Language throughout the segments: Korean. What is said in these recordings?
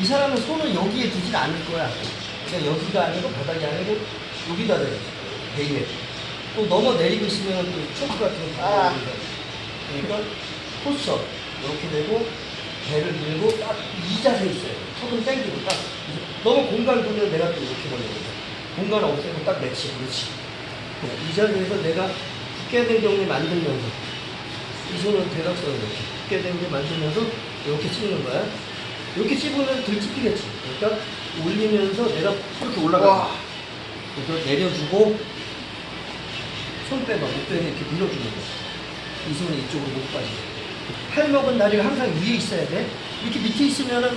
이 사람은 손을 여기에 두진 않을 거야. 그러니까 여기가 아니고 바닥이 아니고 여기다 대 베이에. 또 넘어 내리고 있으면 또 초크 같은 거 아. 그러니까 포스터 이렇게 되고 배를 들고 딱 이 자세 있어요. 턱은 당기고 딱 너무 공간 두면 내가 또 이렇게 걸리거든. 공간 없애고 딱 매치. 그렇지. 이 자세에서 내가 굳게 된 경우에 만들면서 이 손은 대각선을 이렇게 굳게 된 게 만들면서 이렇게 찝는 거야. 이렇게 찝으면 덜 찝히겠지. 그러니까 올리면서 내가 이렇게 올라가. 그래서 내려주고 손 빼봐. 못 빼면 이렇게 밀어주는 거야. 이 손은 이쪽으로 못 빠지게. 팔목은 다리가 항상 위에 있어야 돼. 이렇게 밑에 있으면은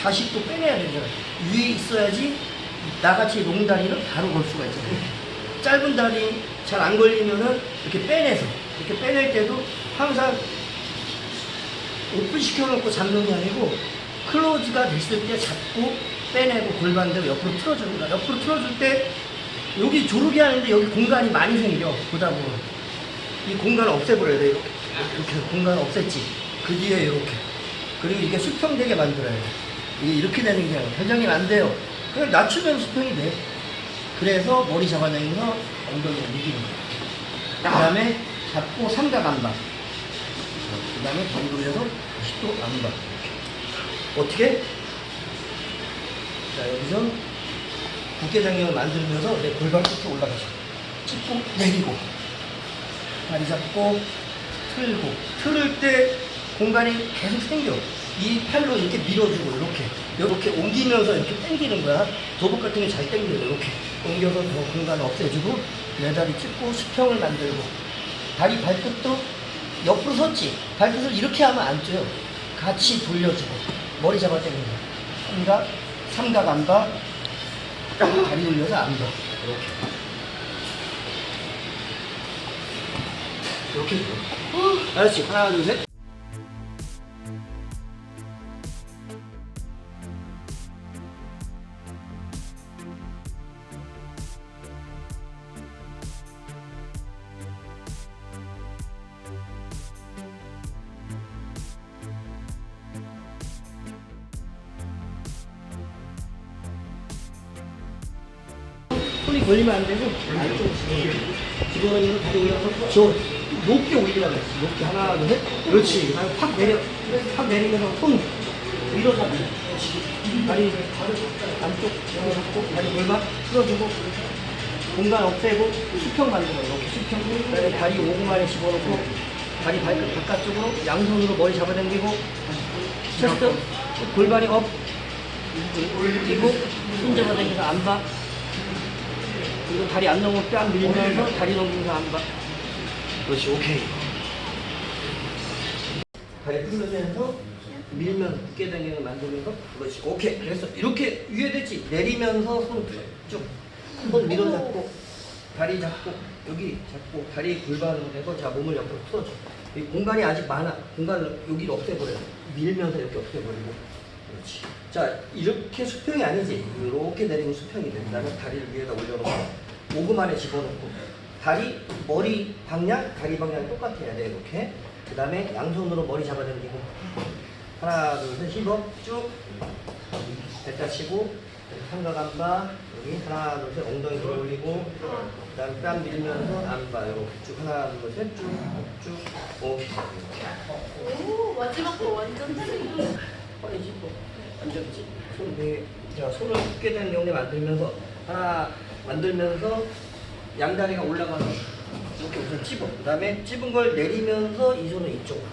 다시 또 빼내야 되잖아. 위에 있어야지 나같이 롱다리는 바로 걸 수가 있잖아. 짧은 다리 잘 안 걸리면은 이렇게 빼내서 이렇게 빼낼 때도 항상 오픈시켜 놓고 잡는 게 아니고 클로즈가 됐을 때 잡고 빼내고 골반대로 옆으로 거야. 옆으로 틀어줄 때 여기 조르게 하는데 여기 공간이 많이 생겨. 보다 보면 이 공간을 없애버려야 돼. 이렇게 이렇게 공간 없앴지. 그 뒤에 이렇게 그리고 이게 수평되게 만들어야 돼. 이게 이렇게 되는 게 아니라 회전이 안 돼요. 그냥 낮추면 수평이 돼. 그래서 머리 잡아당겨서 엉덩이를 이기는 거야. 그 다음에 잡고 삼각 안박. 그 다음에 돌려서 다시 또 안박. 어떻게? 자, 여기서 국계장경을 만들면서 내 골반 끝에 올라가죠. 짚고 내리고. 다리 잡고 틀고. 틀을 때 공간이 계속 생겨. 이 팔로 이렇게 밀어주고, 이렇게. 이렇게 옮기면서 이렇게 당기는 거야. 도복 같은 게 잘 당겨요. 이렇게. 옮겨서 더 공간을 없애주고, 내 다리 찝고 수평을 만들고. 다리 발끝도 옆으로 섰지. 발끝을 이렇게 하면 안 쪄요. 같이 돌려주고. 머리 잡아 당기는 거야. 삼각, 삼각 안봐. 다리 돌려서 안봐. 이렇게. 이렇게. 줘. 알았지? 하나, 둘, 셋. 손이 걸리면 안 되고 안쪽으로 집어넣으면 다리 올려서 저 높게 올리라고 했어 높게 하나 둘 셋. 그렇지. 그다음에 확 내려 확 내리면서 손 위로 잡고 다리 안쪽 잡고 다리 골반 풀어주고 공간 없애고 수평 만들어 이렇게 수평. 그다음에 다리 오금안에 집어넣고 다리 발끝 바깥쪽으로 양손으로 머리 잡아당기고 체스트 골반이 업 그리고 손 잡아당겨서 안박 그리고 다리 안 넘어 뺨 밀면서 다리 안 봐. 그렇지, 오케이. 다리 풀면서 밀면 굳게 당기는 만들면서 그렇지, 오케이. 그래서 이렇게 위에 됐지. 내리면서 손 쭉. 손 밀어 잡고 다리 잡고 여기 잡고 다리 골반으로 대고 자 몸을 옆으로 풀어줘. 이 공간이 아직 많아. 공간을 여기를 없애버려. 밀면서 이렇게 없애버리고. 그렇지. 자 이렇게 수평이 아니지. 이렇게 내리면 수평이 돼. 그다음에 다리를 위에다 올려놓고 오금 안에 집어넣고 다리 머리 방향 다리 방향 똑같아야 돼 이렇게. 그 다음에 양손으로 머리 잡아당기고. 하나 둘셋 힘어 쭉. 뱉다 치고 삼각 안바 여기 하나 둘 셋 엉덩이 들어 올리고 그 다음 뺨 밀면서 안바 이렇게 쭉. 하나 둘 셋 쭉쭉. 오케이 오 마지막 거 완전. 허리지 또 앉았지. 손 되게 자 손을 굳게 된 경우에 만들면서 하나 만들면서 양다리가 올라가서 이렇게 우선 찝어. 그 다음에 찝은 걸 내리면서 이 손을 이쪽으로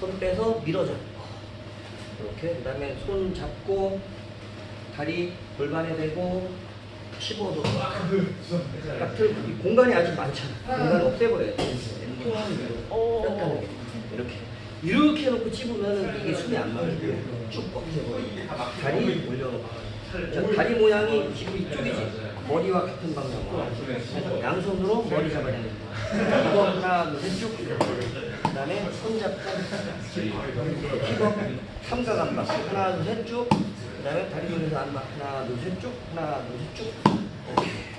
손 빼서 밀어줘. 이렇게 그 다음에 손 잡고 다리 골반에 대고 15도 딱 틀고 이 공간이 아직 많잖아. 공간을 없애버려야 돼. 어. 이렇게. 이렇게 해놓고 찝으면 이게 숨이 안 맞고 쭉 뻗어버려 다리 올려놓고 자, 다리 모양이 지금 이쪽이지. 머리와 같은 방향으로. 그래서 양손으로 머리 잡아야 됩니다. 이거 하나 둘셋쭉. 그 다음에 손 잡고 힙업 삼각 안박 하나 둘 셋 쭉. 그 다음에 다리 돌려서 안박 하나 둘 셋 쭉. 하나 둘 셋쭉. 오케이